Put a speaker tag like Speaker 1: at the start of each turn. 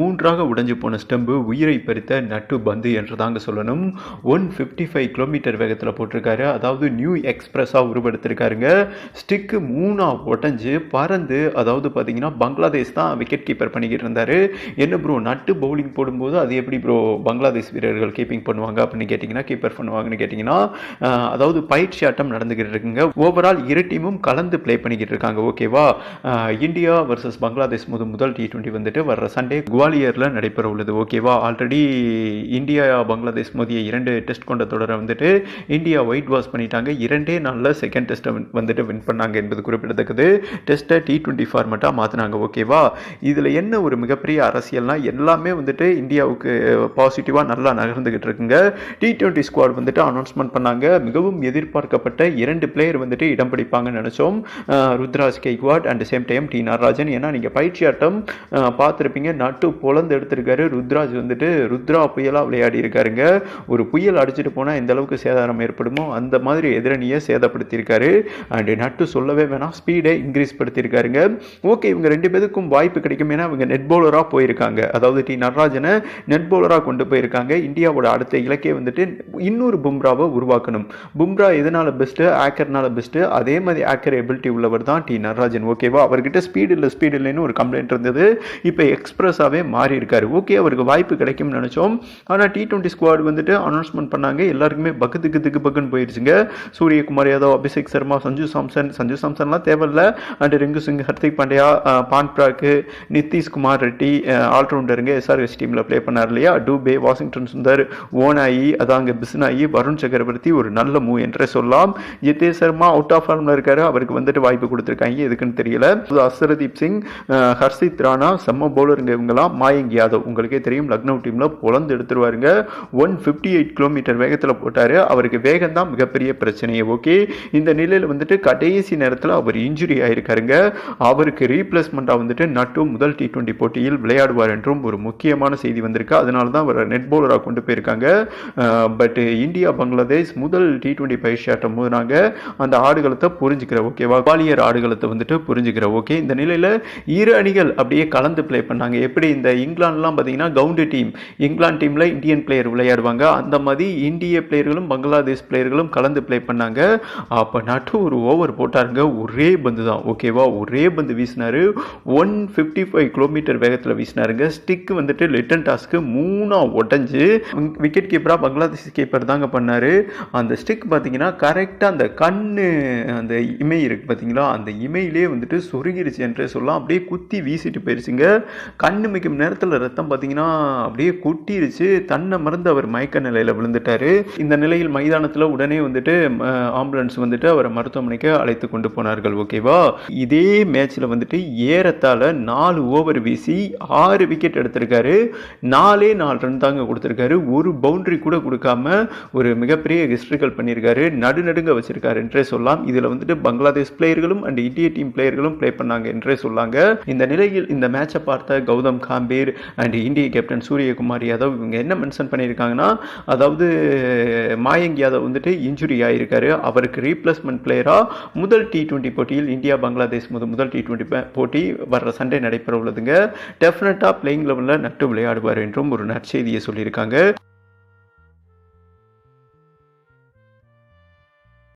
Speaker 1: மூன்றாக உடைஞ்சு போன ஸ்டம்பு உயிரை பறித்த நட்டு பந்து என்று தாங்க சொல்லணும். ஒன் ஃபிஃப்டி ஃபைவ் கிலோமீட்டர் வேகத்தில் போட்டிருக்காரு. அதாவது நியூ எக்ஸ்பிரஸாக உருவெடுத்திருக்காருங்க. ஸ்டிக்கு மூணாக உடஞ்சி பறந்து அதாவது பார்த்தீங்கன்னா பங்களாதேஷ் தான் விக்கெட் கீப்பர் பண்ணிக்கிட்டு இருந்தார். என்ன ப்ரோ நட்டு பவுலிங் போடும்போது அது எப்படி ப்ரோ பங்களாதேஷ் வீரர்கள் கீப்பிங் பண்ணுவாங்க அப்படின்னு கேட்டிங்கன்னா கீப்பர் பண்ணுவாங்கன்னு கேட்டிங்கன்னா அதாவது பயிற்சி ஆட்டம் நடந்துக்கிட்டு இருக்குங்க. ஓவரால் இரு டீமும் கலந்து ப்ளே பண்ணிக்கிட்டு இருக்காங்க ஓகேவா இந்தியா வர்சஸ் பங்களாதேஷ் முதல் முதல் டி டுவெண்ட்டி வந்துட்டு வர்ற சண்டே குவா குவாலியரில் நடைபெற உள்ளது. ஓகேவா ஆல்ரெடி இந்தியா பங்களாதேஷ் மோதிய இரண்டு டெஸ்ட் கொண்ட தொடரை வந்துட்டு இந்தியா ஒயிட் வாஷ் பண்ணிட்டாங்க. இரண்டே நாளில் செகண்ட் டெஸ்ட்டை வந்துட்டு வின் பண்ணாங்க என்பது குறிப்பிடத்தக்கது. டெஸ்ட்டை டி டுவெண்ட்டி ஃபார்மெட்டாக மாற்றினாங்க ஓகேவா இதில் என்ன ஒரு மிகப்பெரிய அரசியல்னா எல்லாமே வந்துட்டு இந்தியாவுக்கு பாசிட்டிவாக நல்லா நகர்ந்துக்கிட்டு இருக்குங்க. டி டுவெண்ட்டி ஸ்குவாட் வந்துட்டு அனௌன்ஸ்மெண்ட் பண்ணாங்க. மிகவும் எதிர்பார்க்கப்பட்ட இரண்டு பிளேயர் வந்துட்டு இடம் பிடிப்பாங்கன்னு நினச்சோம். Ruturaj Gaikwad and same time T Natarajan ஏன்னா நீங்கள் பயிற்சி ஆட்டம் அஹ், நட்டு பொழந்து எடுத்திருக்காரு. ருத்ராஜ் வந்துட்டு ருத்ரா புயலாக விளையாடி இருக்காருங்க ஒரு புயல் அடிச்சுட்டு போனால் எந்த அளவுக்கு சேதாரம் ஏற்படுமோ அந்த மாதிரி எதிரணியை சேதப்படுத்தியிருக்காரு. அண்ட் நட்டு சொல்லவே வேணாம் ஸ்பீடை இன்க்ரீஸ் படுத்தியிருக்காருங்க. ஓகே இவங்க ரெண்டு பேருக்கும் வாய்ப்பு கிடைக்கும். ஏன்னா இவங்க நெட் பவுலராக போயிருக்காங்க. அதாவது டி. நடராஜனை நெட் பவுலராக கொண்டு போயிருக்காங்க. இந்தியாவோட அடுத்த இலக்கே வந்துட்டு இன்னொரு பும்ராவை உருவாக்கணும். பும்ரா எதனால் பெஸ்ட்டு ஆக்கர்னால பெஸ்ட்டு அதே மாதிரி ஆக்கர் எபிலிட்டி உள்ளவர் தான் டி. நடராஜன். ஓகேவா அவர்கிட்ட ஸ்பீடு இல்லை ஸ்பீடு இல்லைன்னு ஒரு கம்ப்ளைண்ட் இருந்தது. இப்போ எக்ஸ்பிரஸாகவே மாறி இருக்காரு. ஓகே அவருக்கு வாய்ப்பு கிடைக்கும்னு நினச்சோம். ஆனால் டி டுவெண்ட்டி ஸ்குவாட் வந்துட்டு அனௌன்ஸ்மெண்ட் பண்ணாங்க. எல்லாருக்குமே பக்கு திக்கு திக்கு பக்குன்னு போயிடுச்சுங்க சூரியகுமார் யாதவ் அபிஷேக் சர்மா சஞ்சு சாம்சன் சஞ்சு சாம்சன்லாம் தேவையில்ல. அண்ட் ரிங்கு சிங் ஹர்திக் பாண்டியா அஹ், பான் பிராக்கு நிதிஷ்குமார் ரெட்டி ஆல்ரவுண்டருங்க எஸ்ஆர்எஸ் டீமில் ப்ளே பண்ணார் இல்லையா? டூபே வாஷிங்டன் சுந்தர் ஓனாயி அதாங்க பிஸ்னாயி வருண் சக்கரவர்த்தி ஒரு நல்ல மூவ் என்றே சொல்லலாம். ஜிதே சர்மா அவுட் ஆஃப் ஃபார்மில் இருக்காரு. அவருக்கு வந்துட்டு வாய்ப்பு கொடுத்துருக்காங்க. எதுக்குன்னு தெரியல. அது அசரதீப் சிங் ஹர்ஷித் ராணா செம்ம பவுலருங்க இவங்கெல்லாம். மாயங்க் யாதவ் உங்களுக்கே தெரியும். லக்னோ டீமில் புலந்து எடுத்துருவாருங்க. ஒன் ஃபிஃப்டி எயிட் கிலோமீட்டர் வேகத்தில் போட்டார். அவருக்கு வேகம் தான் மிகப்பெரிய பிரச்சனையே. ஓகே. இந்த நிலையில் வந்துட்டு கடைசி நேரத்தில் அவர் இன்ஜுரி ஆயிருக்காருங்க. அவருக்கு ரீப்ளேஸ்மெண்ட்டாக வந்துட்டு நட்டு முதல் டி டுவெண்ட்டி போட்டியில் விளையாடுவார் என்றும் ஒரு முக்கியமான செய்தி வந்திருக்கு. அதனால தான் அவர் நெட் பவுலராக கொண்டு போயிருக்காங்க. பட் இந்தியா பங்களாதேஷ் முதல் டி டுவெண்ட்டி பயிற்சி ஆட்டம் போது நாங்கள் அந்த ஆடுகளத்தை புரிஞ்சுக்கிற ஓகேவா குவாலியர் ஆடுகளத்தை வந்துட்டு புரிஞ்சுக்கிற ஓகே. இந்த நிலையில் இரு அணிகள் அப்படியே கலந்து ப்ளே பண்ணாங்க. எப்படி இந்த இங்கிலாந்துலாம் பார்த்தீங்கன்னா கவுண்டு டீம். இங்கிலாந்து டீமில் இந்தியன் பிளேயர் விளையாடுவாங்க. அந்த மாதிரி இந்திய பிளேயர்களும் பங்களாதேஷ் பிளேயர்களும் கலந்து ப்ளே பண்ணாங்க. அப்போ நட்டு ஒரு ஓவர் போட்டாருங்க. ஒரே பந்து தான். ஓகேவா ஒரே பந்து வீசினாரு. ஒன் ஃபிஃப்டி ஃபைவ் கிலோமீட்டர் வேகத்தில் வீசினாருங்க. ஸ்டிக் வந்துட்டு லிட்டன் டாஸ்க்கு மூணாக உடஞ்சி விக்கெட் கீப்பராக பங்களாதேஷ் கீப்பர் தாங்க பண்ணார். அந்த ஸ்டிக் பார்த்தீங்கன்னா கரெக்டாக அந்த கண்ணு அந்த இமை இருக்கு பார்த்தீங்களா? அந்த இமையிலே வந்துட்டு சொருகிருச்சு என்றே சொல்லலாம். அப்படியே குத்தி வீசிட்டு போயிருச்சுங்க. கண்ணு மிக்கும் நேரத்தில் ரத்தம் பார்த்தீங்கன்னா அப்படியே கொட்டிருச்சு. தன்னை மறந்து அவர் மயக்க நிலையில் விழுந்துட்டாரு. இந்த நிலையில் மைதானத்தில் உடனே வந்துட்டு ஆம்புலன்ஸ் வந்துட்டு அவரை மருத்துவமனைக்கு அழைத்து கொண்டு போனார்கள் ஓகேவா இதே மேட்ச்சில் வந்துட்டு ஏறத்தாழ நாலு ஓவர் வீசி ஆறு விக்கெட் எடுத்திருக்காரு. நாலே நாலு ரன் தாங்க கொடுத்துருக்காரு. ஒரு பவுண்டரி கூட கொடுக்காம ஒரு மிகப்பெரிய ஹிஸ்ட்ரிக்கல் பண்ணியிருக்காரு நடுநடுங்க வச்சிருக்காரு என்றே சொல்லலாம். இதில் வந்துட்டு பங்களாதேஷ் பிளேயர்களும் அண்ட் இந்திய டீம் பிளேயர்களும் பிளே பண்ணாங்க என்றே சொல்லாங்க. இந்த நிலையில் இந்த மேட்சை பார்த்த கௌதம் கான் காம்பீர் அண்ட் இந்திய கேப்டன் சூரியகுமார் யாதவ் இவங்க என்ன மென்ஷன் பண்ணியிருக்காங்கன்னா அதாவது மாயங்க் யாதவ் வந்துட்டு இன்ஜுரி ஆகியிருக்காரு அவருக்கு ரீப்ளேஸ்மெண்ட் பிளேயராக முதல் டி டுவெண்ட்டி போட்டியில் இந்தியா பங்களாதேஷ் முதல் முதல் டி டுவெண்ட்டி போட்டி வர்ற சண்டே நடைபெற உள்ளதுங்க டெஃபினட்டாக பிளேயிங் லெவலில் நட்டு விளையாடுவார் என்றும் ஒரு நற்செய்தியை சொல்லியிருக்காங்க.